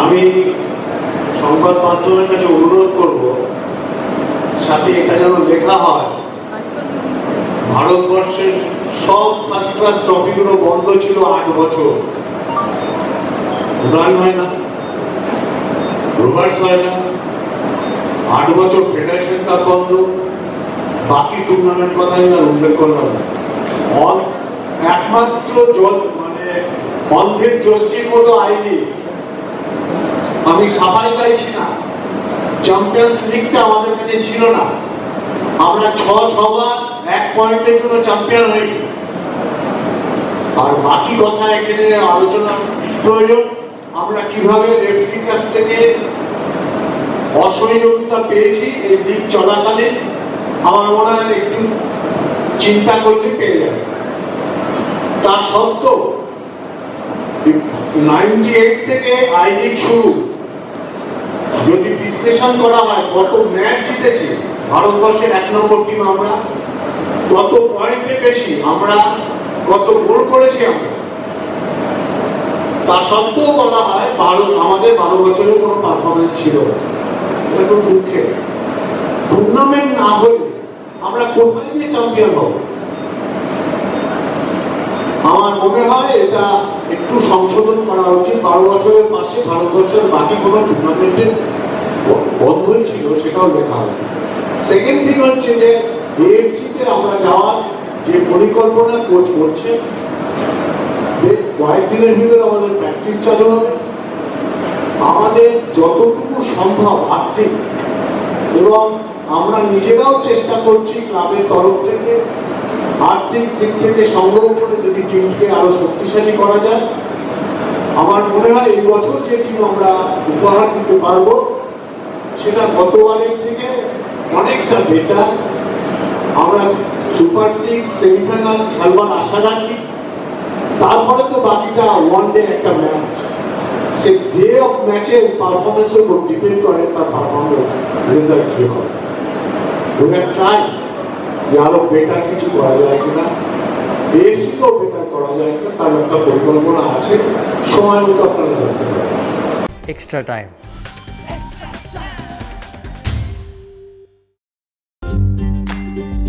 আমি সংবাদ মাধ্যমের কাছে অনুরোধ করব, সাথে এটা যেন লেখা হয়, ভারতবর্ষের সব ফার্স্ট ক্লাস ট্রফিগুলো বন্ধ ছিল আট বছর। রান হয় না রোভার্স হয় না, আট বছর ফেডারেশন কাপ বন্ধ, বাকি টুর্নামেন্ট কথা আর উল্লেখ করলাম একমাত্র মানে অন্ধের যষ্টির মতো আইনি আমি সাফাই চাইছি না। চ্যাম্পিয়ন্স লিগটা আমাদের কাছে ছিল না। আমরা ছ ছবার এক পয়েন্টের জন্য চ্যাম্পিয়ন হইনি। আর বাকি কথা এখানে আলোচনা প্রয়োজন। আমরা কীভাবে রেফারির কাছ থেকে অসহযোগিতা পেয়েছি এই লিগ চলাকালীন, আমার মনে হয় একটু চিন্তা করতে পেয়ে যাবে। তা সত্ত্বেও নাইনটি এইট থেকে আই লিগ শুরু। বিশ্লেষণ করা হয়। কত ম্যাচ জিতেছে ভারতবর্ষের এক নম্বর টিম আমরা। কত পয়েন্টে বেশি আমরা, কত গোল করেছি আমরা। তা সত্ত্বেও বলা হয় ভারত আমাদের বারো বছরের কোনো পারফরমেন্স ছিল এটা খুব দুঃখের। টুর্নামেন্ট না হলে আমরা কোথায় গিয়ে চ্যাম্পিয়ন হব? আমার মনে হয় এটা একটু সংশোধন করা উচিত। বারো বছরের পাশে ভারতবর্ষের বাকি কোনো টুর্নামেন্টের বন্ধই ছিল সেটাও লেখা উচিত সেকেন্ড থিং হচ্ছে যে এএফসিতে আমরা যাওয়ার যে পরিকল্পনা কোচ করছে যে কয়েকদিনের ভিতরে আমাদের প্র্যাকটিস চালু হবে। আমাদের যতটুকু সম্ভব আর্থিক, এবং আমরা নিজেরাও চেষ্টা করছি ক্লাবের তরফ থেকে আর্থিক দিক থেকে সংগ্রহ করে যদি টিমকে আরও শক্তিশালী করা যায়। আমার মনে হয় এই বছর যে টিম আমরা উপহার দিতে পারব সেটা গতবারের থেকে অনেকটা বেটার আমরা সুপার সিক্স সেমিফাইনাল খেলবার আশা রাখি। তারপরে তো বাকিটা ওয়ান ডে একটা ম্যাচ সে ডে অফ ম্যাচের পারফরমেন্সের উপর ডিপেন্ড করে তার পারফরমেন্স রেজাল্ট কী হবে। তোমরা ট্রাই যে আরও বেটার কিছু করা যায় কিনা। এফসিতেও বেটার করা যায় কিনা, তার একটা পরিকল্পনা আছে। সময় মতো আপনারা জানতে পারেন extra time.